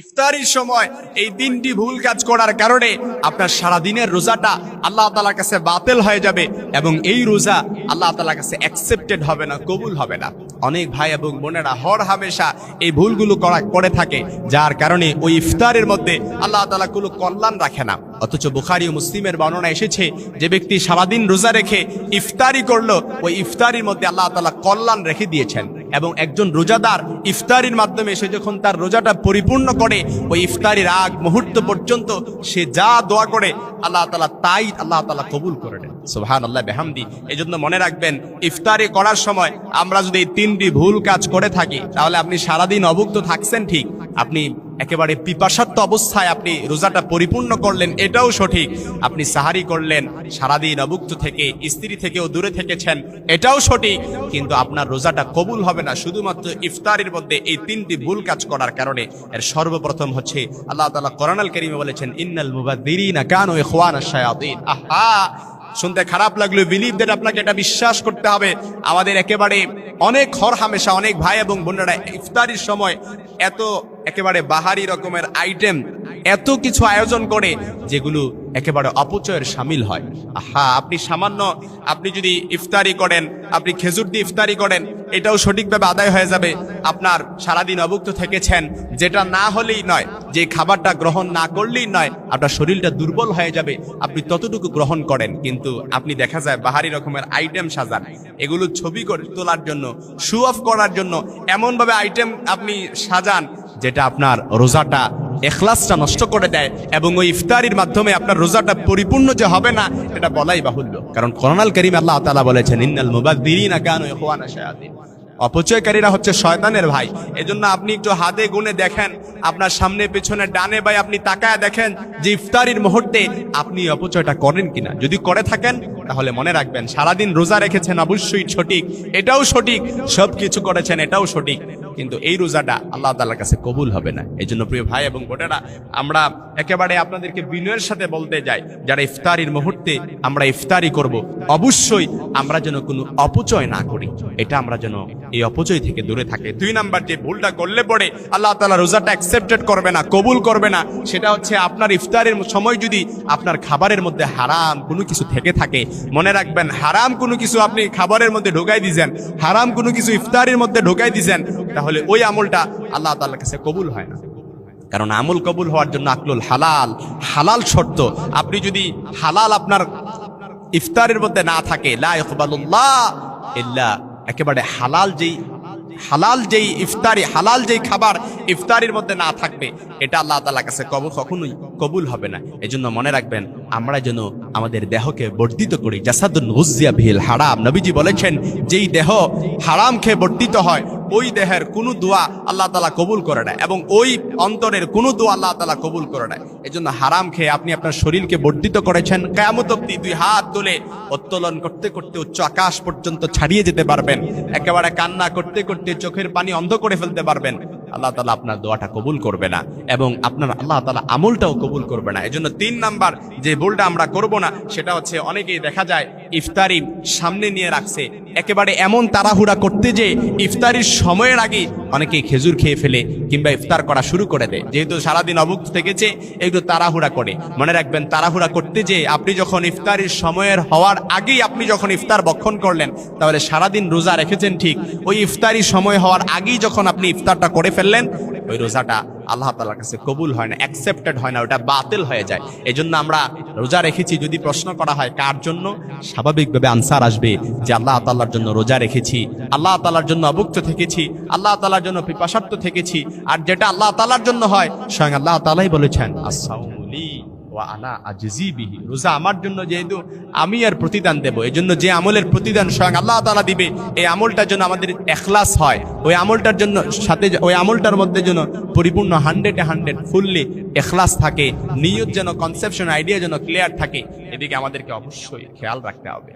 ইফতারির সময় এই তিনটি ভুল কাজ করার কারণে আপনার সারাদিনের রোজাটা আল্লাহ তালার কাছে বাতিল হয়ে যাবে এবং এই রোজা আল্লাহ তালার কাছে অ্যাকসেপ্টেড হবে না, কবুল হবে না। অনেক ভাই এবং বোনেরা হর হামেশা এই ভুলগুলো করা, করে থাকে, যার কারণে ওই ইফতারের মধ্যে আল্লাহ তালা কোনো কল্যাণ রাখে না। অথচ বুখারি ও মুসলিমের বর্ণনা এসেছে যে ব্যক্তি সারাদিন রোজা রেখে ইফতারি করল, ওই ইফতারির মধ্যে আল্লাহ তালা কল্যাণ রেখে দিয়েছেন। এবং একজন রোজাদার ইফতারির মাধ্যমে সে যখন তার রোজাটা পরিপূর্ণ করে, ওই ইফতারির আগ মুহূর্ত পর্যন্ত সে যা দোয়া করে, আল্লাহ তালা তাই আল্লাহ তালা কবুল করে নেন। সোহান আল্লাহ বেহামদি। এই জন্য মনে রাখবেন, ইফতারি করার সময় আমরা যদি এই তিনটি ভুল কাজ করে থাকি, তাহলে আপনি সারাদিন অভুক্ত থাকছেন ঠিক। আপনি একেবারে পিপাসাত্ম অবস্থায় আপনি রোজাটা পরিপূর্ণ করলেন, এটাও সঠিক। আপনি সাহারি করলেন, সারাদিন অভুক্ত থেকে, স্ত্রী থেকেও দূরে থেকেছেন, এটাও সঠিক। কিন্তু আপনার রোজাটা কবুল হবে না, শুধুমাত্র ইফতারির মধ্যে এই তিনটি ভুল কাজ করার কারণে। এর সর্বপ্রথম হচ্ছে, আল্লাহ তালা কোরআনাল কারীমে বলেছেন, ইন্নাল মুবাদদিরিনা কানু ইখওয়ানাশ শায়াতিন। আহা! শুনতে খারাপ লাগল, বিলিভ দ্যাট আপনাকে এটা বিশ্বাস করতে হবে। আমাদের একেবারে অনেক হর হামেশা অনেক ভাই এবং বোনেরা ইফতারির সময় এত একেবারে বাহারি রকমের আইটেম এত কিছু আয়োজন করে যেগুলো একেবারে অপচয়ের সামিল হয়। আহা, আপনি সামান্য, আপনি যদি ইফতারি করেন, আপনি খেজুর দিয়ে ইফতারি করেন, এটাও সঠিকভাবে আদায় হয়ে যাবে। আপনার সারাদিন অভুক্ত থেকেছেন, যেটা না হলেই নয়, যে খাবারটা গ্রহণ না করলেই নয়, আপনার শরীরটা দুর্বল হয়ে যাবে। আপনি ততটুকু গ্রহণ করেন, কিন্তু আপনি দেখা যায় বাহারি রকমের আইটেম সাজান। এগুলো ছবি করে তোলার জন্য শু অফ করার জন্য, এমনভাবে আইটেম আপনি সাজান যেটা আপনার রোজাটা, এখলাসটা নষ্ট করে দেয় এবং ওই ইফতারির মাধ্যমে আপনার রোজাটা পরিপূর্ণ যে হবে না এটা বলাই বাহুল্য। কারণ করোনাল করিম আল্লাহ তালা বলেছেন, ইন্নাল শায়াতিন। অপচয়কারীরা হচ্ছে শয়তানের ভাই। এজন্য আপনি একটু হাতে গুনে দেখেন, আপনার সামনে, পেছনে, ডানে ভাই আপনি তাকায় দেখেন যে ইফতারির মুহূর্তে আপনি অপচয়টা করেন কিনা। যদি করে থাকেন তাহলে মনে রাখবেন, সারাদিন রোজা রেখেছেন অবশ্যই সঠিক। এটাও সঠিক সব কিছু করেছেন এটাও সঠিক। কিন্তু এই রোজাটা আল্লাহ তালার কাছে কবুল হবে না। এই জন্য প্রিয় ভাই এবং বোনেরা, আমরা একেবারে আপনাদেরকে বিনয়ের সাথে বলতে যাই, যারা ইফতারির মুহূর্তে আমরা ইফতারি করব, অবশ্যই আমরা যেন কোনো অপচয় না করি। এটা আমরা যেন এই অপচয় থেকে দূরে থাকে। দুই নাম্বার যে ভুলটা করলে পরে আল্লাহ তালা রোজাটা অ্যাকসেপ্টেড করবে না, কবুল করবে না, সেটা হচ্ছে আপনার ইফতারের সময় যদি আপনার খাবারের মধ্যে হারাম কোনো কিছু থেকে থাকে মনে রাখবেন, হারাম কোনো কিছু আপনি খাবারের মধ্যে ঢোকাই দিয়েছেন হারাম কোনো কিছু ইফতারের মধ্যে ঢোকাই দিয়েছেন তাহলে ওই আমলটা আল্লাহ তাআলার কাছে কবুল হয় না। কারণ আমল কবুল হওয়ার জন্য আকলুল হালাল হালাল শর্ত। আপনি যদি হালাল আপনার ইফতারের মধ্যে না থাকে একেবারে হালাল যেই হালাল যেই ইফতারি, হালাল যেই খাবার ইফতারির মধ্যে না থাকবে, এটা আল্লাহ তালা কাছে কবুল কখনোই কবুল হবে না। এজন্য মনে রাখবেন আমরা যেন আমাদের দেহকে বর্ধিত করি। জাসাদুন হুজিয়া ভিল হারাম। নবীজি বলেছেন, যেই দেহ হারাম খেয়ে বর্ধিত হয়, ওই দেহের কোনো দোয়া আল্লাহ তালা কবুল করে না এবং ওই অন্তরের কোনো দোয়া আল্লাহ তালা কবুল করে না। এই জন্য হারাম খেয়ে আপনি আপনার শরীরকে বর্ধিত করেছেন কেমত অব্দি দুই হাত তুলে উত্তোলন করতে করতে উচ্চ আকাশ পর্যন্ত ছাড়িয়ে যেতে পারবেন, একেবারে কান্না করতে করতে চোখের পানি অন্ধ করে ফেলতে পারবেন। আল্লাহ তালা আপনার দোয়াটা কবুল করবে না এবং আপনার আল্লাহ তালা আমলটাও কবুল করবে না। এজন্য তিন নাম্বার যে ভুলটা আমরা করব না, সেটা হচ্ছে অনেকেই দেখা যায় ইফতারি সামনে নিয়ে রাখছে। একেবারে এমন তাড়াহুড়া করতে যে ইফতারির সময়ের আগে অনেকে খেজুর খেয়ে ফেলে কিংবা ইফতার করা শুরু করে দেয়। যেহেতু সারাদিন অভুক্ত থেকেছে, একটু তাড়াহুড়া করে। মনে রাখবেন, তাড়াহুড়া করতে যে আপনি যখন ইফতারির সময়ের হওয়ার আগেই আপনি যখন ইফতার বক্ষণ করলেন, তাহলে সারাদিন রোজা রেখেছেন ঠিক। ওই ইফতারির সময় হওয়ার আগেই যখন আপনি ইফতারটা করে ফেললেন ওই রোজাটা আল্লাহ তালার কাছে কবুল হয় না অ্যাকসেপ্টেড হয় না, ওটা বাতিল হয়ে যায়। এই জন্য আমরা রোজা রেখেছি যদি প্রশ্ন করা হয় কার জন্য, স্বাভাবিকভাবে আনসার আসবে যে আল্লাহ তাল্লার জন্য রোজা রেখেছি। আল্লাহ তালার জন্য অভুক্ত থেকেছি, আল্লাহ তালার জন্য পিপাসার্থ থেকেছি, আর যেটা আল্লাহ তালার জন্য হয়, স্বয়ং আল্লাহ তালাই বলেছেন আসাউলি আনা আজিবিহি রোজা আমার জন্য যেহেতু আমি আর প্রতিদান দেব এই জন্য যে আমলের প্রতিদান স্বয়ং আল্লাহ তালা দিবে, এই আমলটার জন্য আমাদের এখলাস হয়। ওই আমলটার জন্য সাথে ওই আমলটার মধ্যে যেন পরিপূর্ণ হান্ড্রেডে হান্ড্রেড ফুললি এখলাস থাকে, নিয়ত যেন কনসেপশন আইডিয়া যেন ক্লিয়ার থাকে, এদিকে আমাদেরকে অবশ্যই খেয়াল রাখতে হবে।